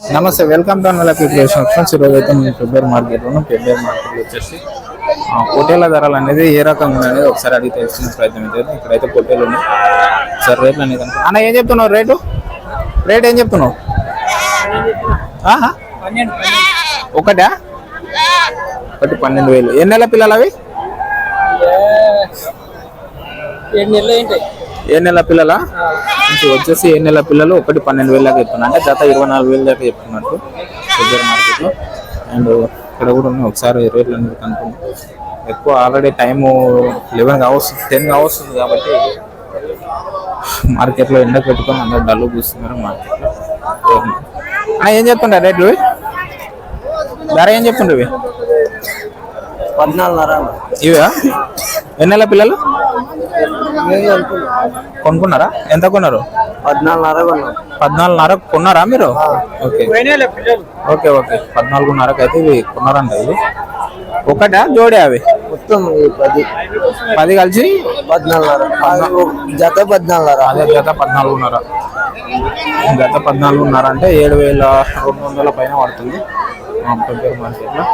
నమస్తే welcome to అన్నల preparation friends ఈరోజు అయితే మేము ఫిబ్రవరి మార్కెట్ ఉన్నాం ఫిబ్రవరి మార్కెట్లో వచ్చేసి ఆ, పొట్టేల ధరలు అనేది ఏ రకంగా అనేది ఒకసారి అడిగి తెలుసుకునే ప్రయత్నం అయితే ఇక్కడైతే పొట్టేలు ఉన్నాయి. సార్ రేట్లు అనేది కనుక- అన్న ఏం చెప్తున్నావు రేటు? రేట్ ఏం చెప్తున్నావు? ఒకటా? ఒకటి పన్నెండు వేలు. ఎన్ని నెలల పిల్లలు అవి ఏడు నెలలు ఏంటి ఏ నెల పిల్లల? వచ్చేసి ఏ నెల పిల్లలు ఒకటి పన్నెండు వేలు దాకా చెప్తున్నా. అంటే గత ఇరవై నాలుగు వేలు దాకా చెప్తున్నట్టు ఫిబ్రవరి మార్కెట్లో అండ్ ఇక్కడ కూడా ఉన్నాయి. ఒకసారి రేట్లు అనేది కనుక్కుంది. ఎక్కువ ఆల్రెడీ టైము లెవెన్ కావస్తుంది టెన్ కావస్తుంది కాబట్టి మార్కెట్లో ఎండ పెట్టుకొని అందరు డల్లు కూస్తున్నారు మార్కెట్లో ఏం చెప్తుండే రేట్లు? ధర ఏం చెప్తుండే ఇవి? పద్నాలుగున్నర ఇవా? ఎన్ని నెలల పిల్లలు? కొనుక్కున్నారా? ఎంత కొన్నారు? పద్నాలుగున్నర కొన్నాం పద్నాలుగున్నర కొన్నారా మీరు? ఓకే. Okay okay. పద్నాలుగున్నరకు అయితే ఇవి కొన్నారంట ఇవి. ఒకటా జోడే అవి? మొత్తం పది. పది కలిసి? పద్నాలుగున్నర. జత పద్నాలుగున్నర. అదే గత పద్నాలుగున్నర. గత పద్నాలుగున్నర అంటే ఏడు వేల రెండు వందల పైన పడుతుంది. మా పెద్దూరు మార్కెట్లో.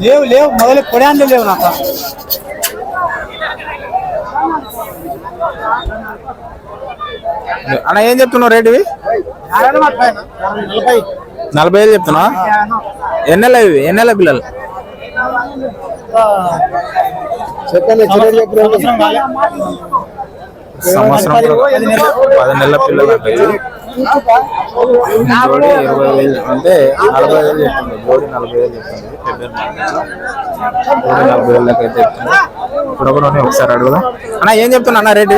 లేవు లేవు మొదలు కొడాండి లేవు నాకు. అన్న ఏం చెప్తున్నావు రేటు నలభై ఐదు చెప్తున్నా ఎన్నెల ఇవి? ఎన్నెల పిల్లలు? సంవత్సరం పది నెలల పిల్లలు అంటే. జోడి ఇరవై వేలు అంటే నలభై వేలు చెప్తుంది జోడి నలభై వేలు చెప్తుంది. జోడి నలభై వేలు దాకా అయితే చెప్తుంది ఇప్పుడు ఉన్నాయి, ఒకసారి అడుగుదాం. అన్న ఏం చెప్తున్నా అన్న రేట్.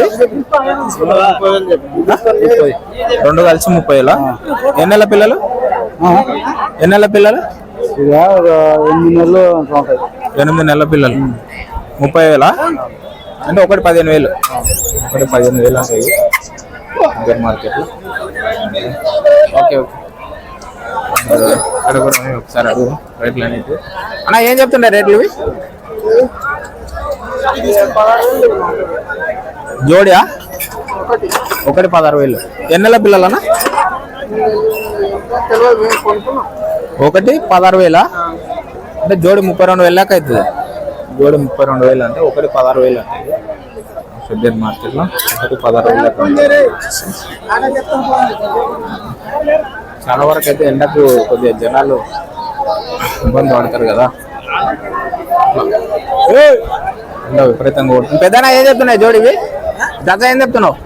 రెండు కలిసి ముప్పై వేలా ఎన్ని నెలల పిల్లలు? ఎన్ని నెలల పిల్లలు? ఎనిమిది నెలలు ఎనిమిది నెలల పిల్లలు. ముప్పై వేలా? అంటే ఒకటి పదిహేను వేలు. ఒకటి పదిహేను వేలు అంటే ఇద్దరు మార్కెట్లో. Okay okay. అక్కడ కూడా ఒకసారి అడుగు. రేట్లు అనేది అన్న ఏం చెప్తుండే రేట్లు ఇవి? జోడియా? ఒకటి పదహారు వేలు. ఎన్ని నెలల పిల్లలన్నా? ఒకటి పదహారు వేలా? అంటే జోడి ముప్పై రెండు వేలు దాకా అవుతుంది. జోడి ముప్పై రెండు వేలు అంటే ఒకటి పదహారు వేలు అంటే. ఫిబ్రవరి మార్కెట్లో ఒకటి పదహారు వేలు. చాలా వరకు అయితే ఎండకు కొద్దిగా జనాలు ఇబ్బంది పడతారు కదా. ఎండ విపరీతంగా కొడుతుంది. పెద్దనా ఏం చెప్తున్నాయి జోడి ఇవి? జత ఏం చెప్తున్నావు?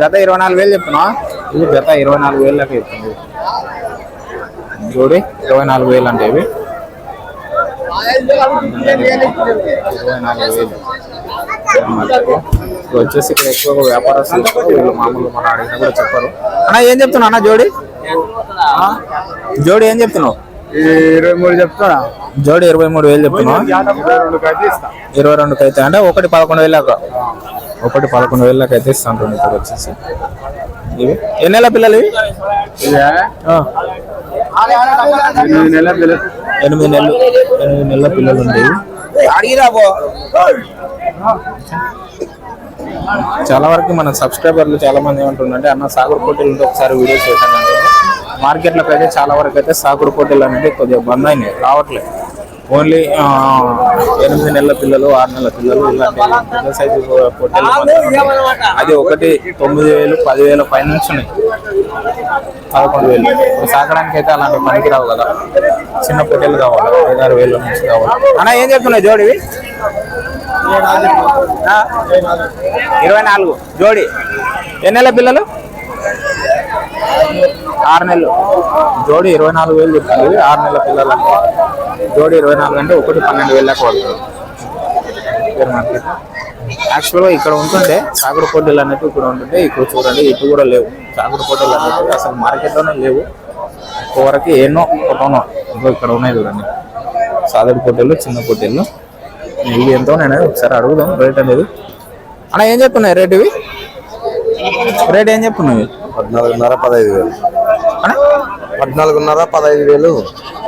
జత ఇరవై నాలుగు వేలు చెప్తున్నావా? ఇది జత ఇరవై నాలుగు వేలు దాకా చెప్తుంది. జోడి ఇరవై నాలుగు వేలు అంటే ఇవి. ఇరవై నాలుగు వేలు ఇప్పుడు వచ్చేసి ఇక్కడ ఎక్కువ వ్యాపారస్తులు. వీళ్ళు మామూలు మన అడిగినా కూడా చెప్పరు. అన్న ఏం చెప్తున్నావు అన్న జోడి? జోడి ఏం చెప్తున్నావు? ఇరవై మూడు చెప్తారా జోడి ఇరవై మూడు వేలు చెప్తున్నావు? ఇరవై రెండుకి అయితే అంటే ఒకటి పదకొండు వేలకు ఒకటి పదకొండు వేలకు అయితే ఇస్తాను ఇప్పుడు వచ్చేసి. ఇవి? ఎన్ని నెలల పిల్లలు ఇవి? నెలల పిల్లలు ఎనిమిది నెలలు ఎనిమిది నెలల పిల్లలు ఉండేవి చాలా వరకు మన సబ్స్క్రైబర్లు చాలా మంది ఏమంటుందంటే అన్న సాగుడు పోటీలు ఉంటే ఒకసారి వీడియో చేయటం మార్కెట్లోకి అయితే చాలా వరకు అయితే సాగుడు పోటీలు అనేది కొద్దిగా బంద్ అయినాయి రావట్లేదు ఓన్లీ ఎనిమిది నెలల పిల్లలు ఆరు నెలల పిల్లలు ఇలాంటి పెద్ద సైజు పోటీలు. అది ఒకటి తొమ్మిది వేలు పదివేల పైన నుంచి ఉన్నాయి. పదకొండు వేలు. సాగడానికి అయితే అలాంటి పనికి రావు కదా. చిన్న పొట్టెలు కావాలి ఐదారు వేల నుంచి కావాలి. అన్న ఏం చెప్తున్నాయి జోడివి? ఇరవై నాలుగు. జోడి. ఎన్ని పిల్లలు? ఆరు నెలలు. జోడి ఇరవై నాలుగు వేలు చెప్తుంది. ఆరు నెలల పిల్లలు అంటే జోడి ఇరవై నాలుగు అంటే ఒకటి పన్నెండు వేలు దాకా పడుతుంది. యాక్చువల్గా ఇక్కడ ఉంటుండే సాగుడు పోటీలు అనేవి ఇక్కడ ఉంటుంటే ఇక్కడ చూడండి ఇటు కూడా లేవు. సాగుడు పోటీలు అనేవి అసలు మార్కెట్లోనే లేవు. వరకు ఎన్నో కొట్టనో ఇంకో ఇక్కడ ఉన్నాయి చూడండి. సాగుడు పోటీలు చిన్న పోటీలు. ఇవి ఎంతో నేను ఒకసారి అడుగుదాం రేట్ అనేది. అన్న ఏం చెప్తున్నాయి రేట్ ఇవి? రేట్ ఏం చెప్తున్నాయి? పద్నాలుగున్నర పదహైదు వేలు. పద్నాలుగున్నర పదహైదు వేలు.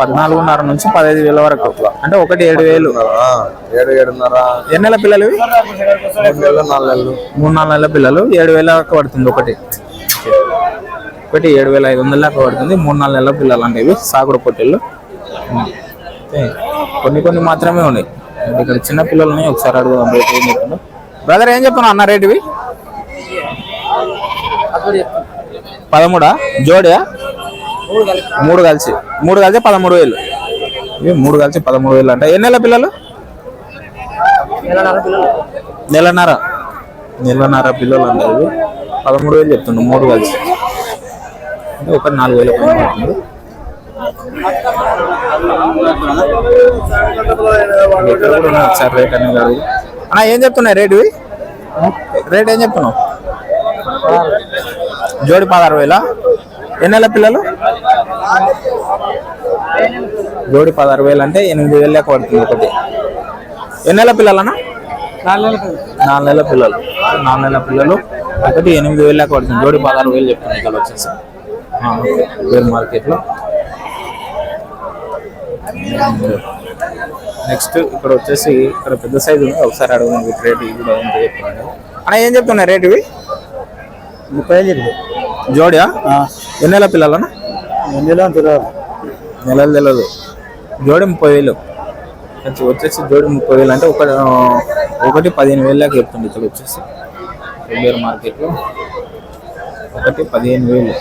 పద్నాలుగున్నర నుంచి పదహైదు వేల వరకు. అంటే ఒకటి ఏడు వేలు. ఏడు ఏడున్నర. ఎన్ని నెలల పిల్లలు ఇవి? మూడు నెలలు నాలుగు నెలలు. మూడు నాలుగు నెలల పిల్లలు. ఏడు వేల దాకా పడుతుంది ఒకటి. ఒకటి ఏడు వేల ఐదు వందల దాకా పడుతుంది. మూడు నాలుగు నెలల పిల్లలు అంటే ఇవి సాగుడు పొట్టెళ్ళు. కొన్ని కొన్ని మాత్రమే ఉన్నాయి. ఇక్కడ చిన్న పిల్లలు ఉన్నాయి ఒకసారి అడుగుదాం రేట్ ఏం చెప్తున్నా బ్రదర్ ఏం చెప్తున్నా అన్న రేట్ ఇవి? పదమూడా? జోడియా? మూడు కలిసి. మూడు కలిసి పదమూడు వేలు. ఇవి మూడు కలిసి పదమూడు వేలు అంటే. ఎన్ని నెలల పిల్లలు? నెలన్నర నెలన్నర. పిల్లలు ఇవి. పదమూడు వేలు చెప్తుండ్రు మూడు కలిసి. అంటే ఒకటి నాలుగు వేల పడుతుంది. ఒకసారి రేట్ అనేది అడుగు. అన్న ఏం చెప్తున్నాయి రేట్ ఇవి? రేట్ ఏం చెప్తున్నావు? జోడి పదహారు వేల? ఎన్ని నెలల పిల్లలు? జోడి పదహారు వేలు అంటే ఎనిమిది వేలు లెక్క పడుతుంది ఒకటి. ఎన్ని నెలల పిల్లలన్నా నాలుగు నెలల పిల్లలు. నాలుగు నెలల పిల్లలు. ఒకటి ఎనిమిది వేలు లెక్క పడుతుంది. జోడి పదహారు వేలు చెప్తున్నాయి ఇక్కడ వచ్చేసి. వేరు మార్కెట్లో. నెక్స్ట్ ఇక్కడ వచ్చేసి ఇక్కడ పెద్ద సైజు ఉంది. ఒకసారి అడుగుదాం వీటి రేట్ ఇవి కూడా ఎంత చెప్తున్నాను అన్న ఏం చెప్తున్నాయి రేట్ ఇవి? ముప్పై ఐదు. జోడియా? ఎన్ని నెలల పిల్లలన్నా? ఎన్ని నెలలు అంటారు నెలలు తెలియదు జోడి ముప్పై వేలు. వచ్చి- వచ్చేసి జోడి ముప్పై వేలు. అంటే ఒక ఒకటి పదిహేను వేలు దాకా చెప్తుంది ఇక్కడ వచ్చేసి. రిబేర్ మార్కెట్లో ఒకటి పదిహేను వేలు.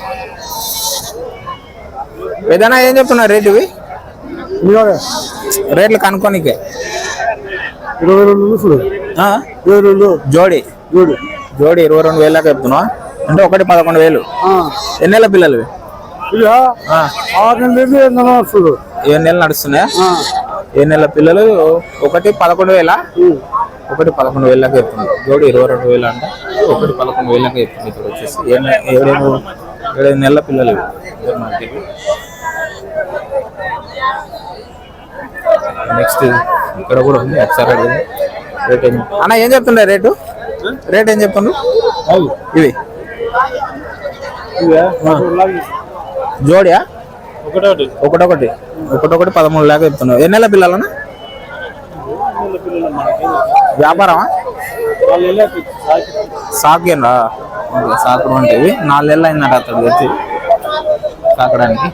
ఏదైనా ఏం చెప్తున్నారు రేట్ ఇవి? రేట్లు కనుక్కోనికే. ఇరవై రెండు జోడి. చూడు జోడి ఇరవై రెండు వేలు దాకా చెప్తున్నా అంటే ఒకటి పదకొండు వేలు. ఎన్ని నెలల పిల్లలు? ఇవి? ఇక ఆ. ఆరు నెలలు ఏడు నెలలు నడుస్తున్నాయా? ఏడు నెలల పిల్లలు ఒకటి పదకొండు వేల? ఒకటి పదకొండు వేల దాకా చెప్తుంది జోడి ఇరవై రెండు వేలు అంటే. ఒకటి పదకొండు వేల దాకా చెప్తుంది ఇక్కడ వచ్చేసి. ఏడు ఏడేడు ఏడైదు నెలల పిల్లలు నెక్స్ట్ ఇక్కడ కూడా ఉంది. ఒకసారి అడిగింది. రేట్ ఏం అన్న ఏం చెప్తుండే రేటు? రేట్ ఏం చెప్తుండ్రు ఇవి. జోడియా ఒకటోటి ఒకటొకటి. ఒకటొకటి. పదమూడు లాగా చెప్తున్నావు. ఎన్ని నెలల పిల్లలనా వ్యాపారమా? సాకేనా సాకుడు అంటే ఇవి నాలుగు నెలలు అయిందట అతడు తెచ్చి సాకడానికి.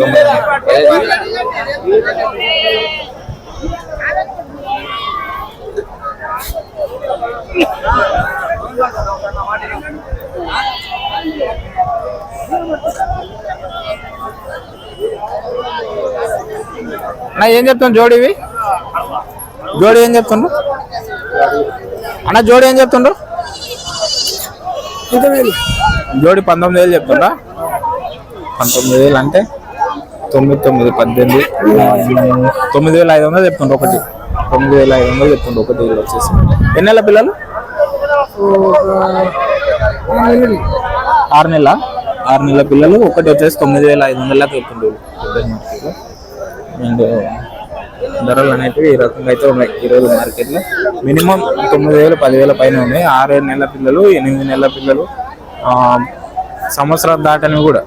తొమ్మిది. అన్న ఏం చెప్తాను జోడివి జోడి ఏం చెప్తుండ్రు అన్న జోడి ఏం చెప్తుండ్రు జోడి పంతొమ్మిది వేలు చెప్తుండ్రా పంతొమ్మిది వేలు అంటే? తొమ్మిది తొమ్మిది పద్దెనిమిది తొమ్మిది వేల ఐదు వందలు చెప్తుండ్రు ఒకటి. తొమ్మిది వేల ఐదు వందలు చెప్తుండ్రు ఒకటి వచ్చేసి. ఎన్ని నెలల పిల్లలు? ఆరు నెలల. ఆరు నెలల పిల్లలు ఒకటి వచ్చేసి తొమ్మిది వేల ఐదు వందల చెప్తుండ్రు అండ్ ధరలు అనేటివి ఈ రకంగా అయితే ఉన్నాయి. ఈరోజు మార్కెట్లో మినిమం తొమ్మిది వేలు పదివేల పైన ఉన్నాయి. ఆరు నెలల పిల్లలు ఎనిమిది నెలల పిల్లలు ఆ, సంవత్సరాలు దాటనివి కూడా.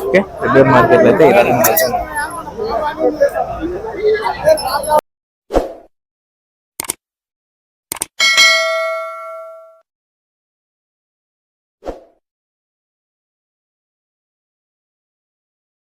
ఓకే? పెద్ద మార్కెట్లో అయితే ఈ రకంగా